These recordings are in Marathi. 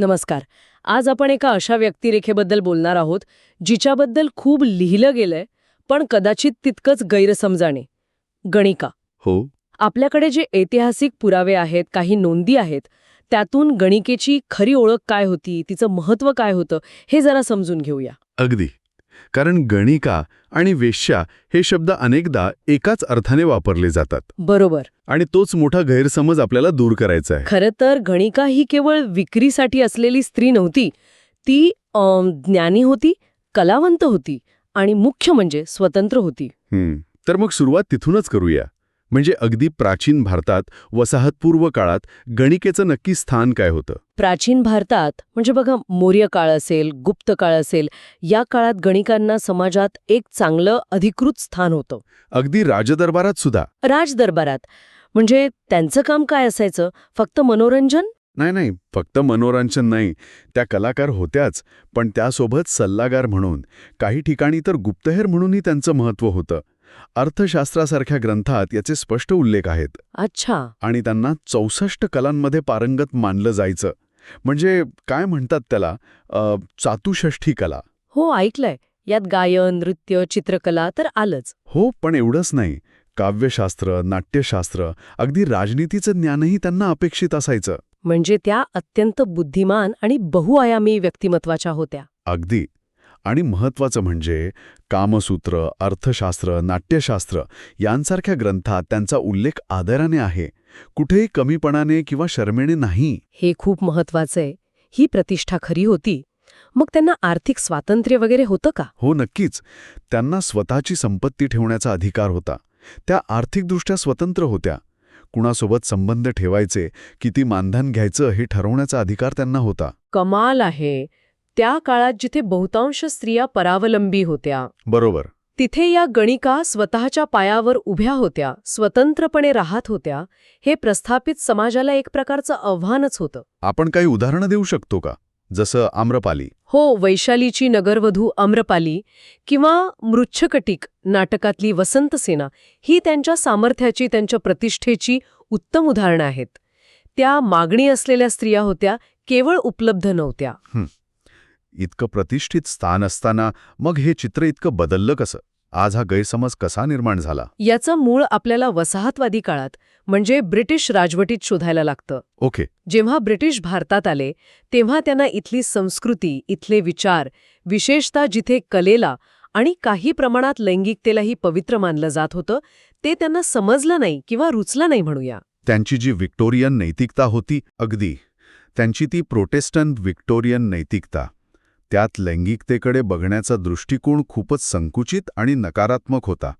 नमस्कार. आज आपण एका अशा व्यक्तिरेखेबद्दल बोलणार आहोत जिच्याबद्दल खूप लिहिलं गेलंय पण कदाचित तितकंच गैरसमजाणे गणिका. हो. आपल्याकडे जे ऐतिहासिक पुरावे आहेत काही नोंदी आहेत त्यातून गणिकेची खरी ओळख काय होती तिचं महत्त्व काय होतं हे जरा समजून घेऊया. अगदी. कारण गणिका आणि वेश्या हे शब्द अनेकदा एकाच अर्थाने वापरले जातात. बरोबर. आणि तोच मोठा गैरसमज आपल्याला दूर करायचा आहे. खरं तर गणिका ही केवळ विक्रीसाठी असलेली स्त्री नव्हती ती ज्ञानी होती कलावंत होती आणि मुख्य म्हणजे स्वतंत्र होती. तर मग सुरुवात तिथूनच करूया. म्हणजे अगदी प्राचीन भारतात वसाहतपूर्व काळात गणिकेचं नक्की स्थान काय होतं? प्राचीन भारतात म्हणजे बघा मौर्य काळ असेल गुप्त काळ असेल या काळात गणिकांना समाजात एक चांगलं अधिकृत स्थान होतं. अगदी राजदरबारात सुद्धा? राजदरबारात. म्हणजे त्यांचं काम काय असायचं? फक्त मनोरंजन? नाही नाही फक्त मनोरंजन नाही. त्या कलाकार होत्याच पण त्यासोबत सल्लागार म्हणून. काही ठिकाणी तर गुप्तहेर म्हणूनही त्यांचं महत्त्व होतं. अर्थशास्त्रासारख्या ग्रंथात याचे स्पष्ट उल्लेख आहेत. अच्छा. आणि त्यांना चौसष्ट कलांमध्ये पारंगत मानलं जायचं. म्हणजे काय म्हणतात त्याला? चातुषष्ठी कला. हो ऐकलंय. यात गायन नृत्य चित्रकला तर आलंच. हो पण एवढंच नाही. काव्यशास्त्र नाट्यशास्त्र अगदी राजनीतीचं ज्ञानही त्यांना अपेक्षित असायचं. म्हणजे त्या अत्यंत बुद्धिमान आणि बहुआयामी व्यक्तिमत्वाच्या होत्या. अगदी. आणि महत्वाचं म्हणजे कामसूत्र अर्थशास्त्र नाट्यशास्त्र यांसारख्या ग्रंथात त्यांचा उल्लेख आदराने आहे. कुठेही कमीपणाने किंवा शर्मेने नाही. हे खूप महत्वाचं आहे. ही प्रतिष्ठा खरी होती. मग त्यांना आर्थिक स्वातंत्र्य वगैरे होतं का? हो नक्कीच. त्यांना स्वतःची संपत्ती ठेवण्याचा अधिकार होता. त्या आर्थिकदृष्ट्या स्वतंत्र होत्या. कुणासोबत संबंध ठेवायचे किती मानधन घ्यायचं हे ठरवण्याचा अधिकार त्यांना होता. कमाल आहे. त्या काळात जिथे बहुतांश स्त्रिया परावलंबी होत्या बरोबर. तिथे या गणिका स्वतःच्या पायावर उभ्या होत्या स्वतंत्रपणे राहत होत्या हे प्रस्थापित समाजाला एक प्रकारचं आव्हानच होतं. आपण काही उदाहरणं देऊ शकतो का? जसं आम्रपाली. हो वैशालीची नगरवधू अम्रपाली किंवा मृच्छकटिक नाटकातली वसंतसेना ही त्यांच्या सामर्थ्याची त्यांच्या प्रतिष्ठेची उत्तम उदाहरणं आहेत. त्या मागणी असलेल्या स्त्रिया होत्या केवळ उपलब्ध नव्हत्या. इतकं प्रतिष्ठित स्थान असताना मग हे चित्र इतकं बदललं कसं? आज हा गैरसमज कसा निर्माण झाला? याचं मूळ आपल्याला वसाहतवादी काळात म्हणजे ब्रिटिश राजवटीत शोधायला लागतं. ओके. जेव्हा ब्रिटिश भारतात आले तेव्हा त्यांना इथली संस्कृती इथले विचार विशेषतः जिथे कलेला आणि काही प्रमाणात लैंगिकतेलाही पवित्र मानलं जात होतं ते त्यांना समजलं नाही किंवा रुचलं नाही म्हणूया. त्यांची जी व्हिक्टोरियन नैतिकता होती अगदी त्यांची ती प्रोटेस्टंट व्हिक्टोरियन नैतिकता त्यात लैंगिकतेकडे बघण्याचा दृष्टिकोन खूपच संकुचित आणि नकारात्मक होता.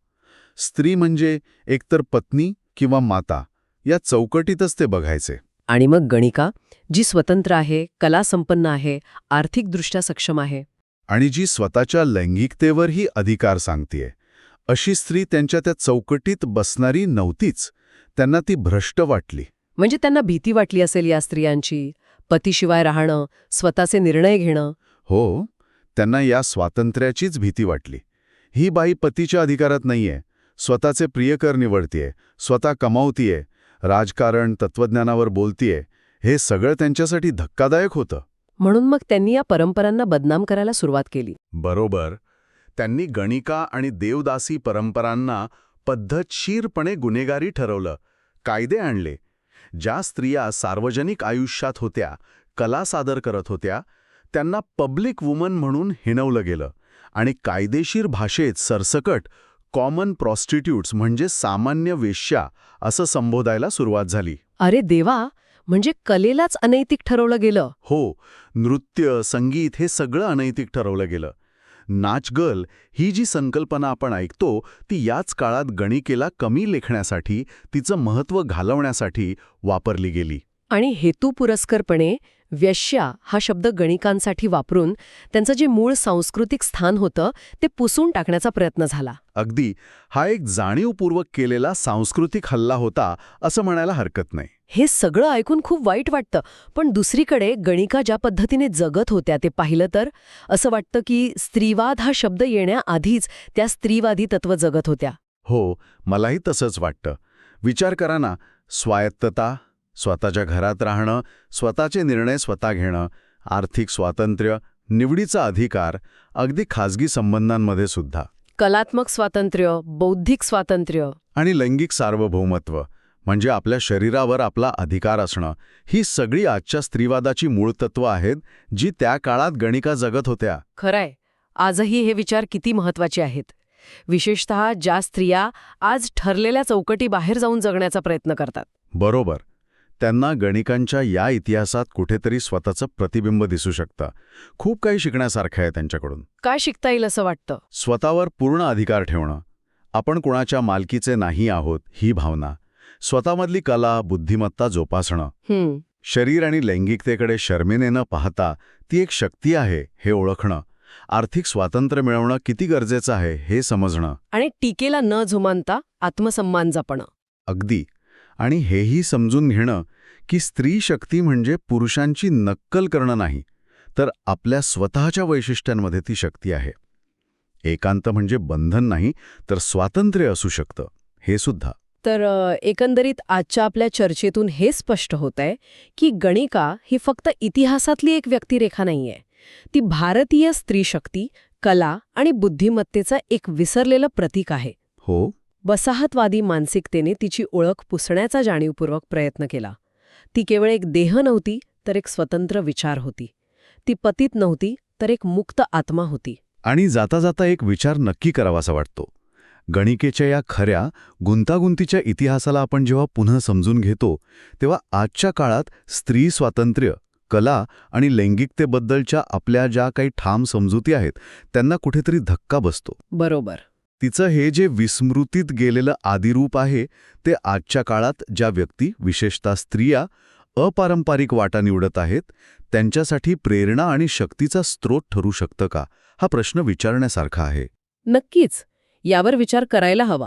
स्त्री म्हणजे एकतर पत्नी किंवा माता या चौकटीतच ते बघायचे. आणि मग गणिका जी स्वतंत्र आहे कलासंपन्न आहे आर्थिकदृष्ट्या सक्षम आहे. आणि जी स्वतःच्या लैंगिकतेवरही अधिकार सांगतीये. अशी स्त्री त्यांच्या त्या चौकटीत बसणारी नव्हतीच त्यांना ती भ्रष्ट वाटली. म्हणजे त्यांना भीती वाटली असेल या स्त्रियांची पतीशिवाय राहणं स्वतःचे निर्णय घेणं हो त्यांना या स्वातंत्र्याचीच भीती वाटली. ही बाई पतीच्या अधिकारात नाहीये स्वतःचे प्रियकर निवडतीये स्वतः कमावतीये राजकारण तत्वज्ञानावर बोलतीये हे सगळं त्यांच्यासाठी धक्कादायक होतं. म्हणून मग त्यांनी या परंपरांना बदनाम करायला सुरुवात केली. बरोबर. त्यांनी गणिका आणि देवदासी परंपरांना पद्धतशीरपणे गुन्हेगारी ठरवलं कायदे आणले. ज्या स्त्रिया सार्वजनिक आयुष्यात होत्या कला सादर करत होत्या त्यांना पब्लिक वुमन म्हणून हिणवलं गेलं आणि कायदेशीर भाषेत सरसकट कॉमन प्रॉस्टिट्यूट्स म्हणजे सामान्य वेश्या असं संबोधायला सुरुवात झाली. अरे देवा म्हणजे कलेलाच अनैतिक ठरवलं गेलं. हो नृत्य संगीत हे सगळं अनैतिक ठरवलं गेलं. नाचगल ही जी संकल्पना आपण ऐकतो ती याच काळात गणिकेला कमी लेखण्यासाठी तिचं महत्त्व घालवण्यासाठी वापरली गेली. आणि हेतुपुरस्करपणे व्यश्या हा शब्द गणिकांसाठी वापरून त्यांचं जे मूळ सांस्कृतिक स्थान होतं ते पुसून टाकण्याचा प्रयत्न झाला. अगदी. हा एक जाणीवपूर्वक केलेला सांस्कृतिक हल्ला होता असं म्हणायला हरकत नाही. हे सगळं ऐकून खूप वाईट वाटतं पण दुसरीकडे गणिका ज्या पद्धतीने जगत होत्या ते पाहिलं तर असं वाटतं की स्त्रीवाद हा शब्द येण्याआधीच त्या स्त्रीवादी तत्व जगत होत्या. हो मलाही तसंच वाटतं. विचार करा ना स्वायत्तता स्वतःच्या घरात राहणं स्वतःचे निर्णय स्वतः घेणं आर्थिक स्वातंत्र्य निवडीचा अधिकार अगदी खाजगी संबंधांमध्ये सुद्धा. कलात्मक स्वातंत्र्य बौद्धिक स्वातंत्र्य. आणि लैंगिक सार्वभौमत्व म्हणजे आपल्या शरीरावर आपला अधिकार असणं ही सगळी आजच्या स्त्रीवादाची मूळ तत्व आहेत जी त्या काळात गणिका जगत होत्या. खरंय. आजही हे विचार किती महत्त्वाचे आहेत? विशेषतः ज्या स्त्रिया आज ठरलेल्या चौकटी बाहेर जाऊन जगण्याचा प्रयत्न करतात. बरोबर. त्यांना गणिकांच्या या इतिहासात कुठेतरी स्वतःचं प्रतिबिंब दिसू शकतं. खूप काही शिकण्यासारखं आहे त्यांच्याकडून. काय शिकता येईल असं वाटतं? स्वतःवर पूर्ण अधिकार ठेवणं. आपण कुणाच्या मालकीचे नाही आहोत ही भावना. स्वतःमधली कला बुद्धिमत्ता जोपासणं. शरीर आणि लैंगिकतेकडे शर्मेने न पाहता ती एक शक्ती आहे हे ओळखणं. आर्थिक स्वातंत्र्य मिळवणं किती गरजेचं आहे हे समजणं. आणि टीकेला न जुमानता आत्मसन्मान जपणं. अगदी. आणि हेही समजून घेणं की स्त्री शक्ती म्हणजे पुरुषांची नक्कल करणं नाही तर आपल्या स्वतःच्या वैशिष्ट्यांमध्ये ती शक्ती आहे. एकांत म्हणजे बंधन नाही तर स्वातंत्र्य असू शकतं हे सुद्धा. तर एकंदरीत आजच्या आपल्या चर्चेतून हे स्पष्ट होत आहे की गणिका ही फक्त इतिहासातली एक व्यक्तिरेखा नाहीये. ती भारतीय स्त्रीशक्ती कला आणि बुद्धिमत्तेचं एक विसरलेलं प्रतीक आहे. हो. वसाहतवादी मानसिकतेने तिची ओळख पुसण्याचा जाणीवपूर्वक प्रयत्न केला. ती केवळ एक देह नव्हती तर एक स्वतंत्र विचार होती. ती पतीत नव्हती तर एक मुक्त आत्मा होती. आणि जाता जाता एक विचार नक्की करावासा वाटतो. गणिकेच्या या खऱ्या गुंतागुंतीच्या इतिहासाला आपण जेव्हा पुन्हा समजून घेतो तेव्हा आजच्या काळात स्त्री स्वातंत्र्य कला आणि लैंगिकतेबद्दलच्या आपल्या ज्या काही ठाम समजुती आहेत त्यांना कुठेतरी धक्का बसतो. बरोबर. तिचं हे जे विस्मृतीत गेलेलं आदिरूप आहे ते आजच्या काळात ज्या व्यक्ती विशेषतः स्त्रिया अपारंपरिक वाटा निवडत आहेत त्यांच्यासाठी प्रेरणा आणि शक्तीचा स्रोत ठरू शकतं का? हा प्रश्न विचारण्यासारखा आहे. नक्कीच. यावर विचार करायला हवा.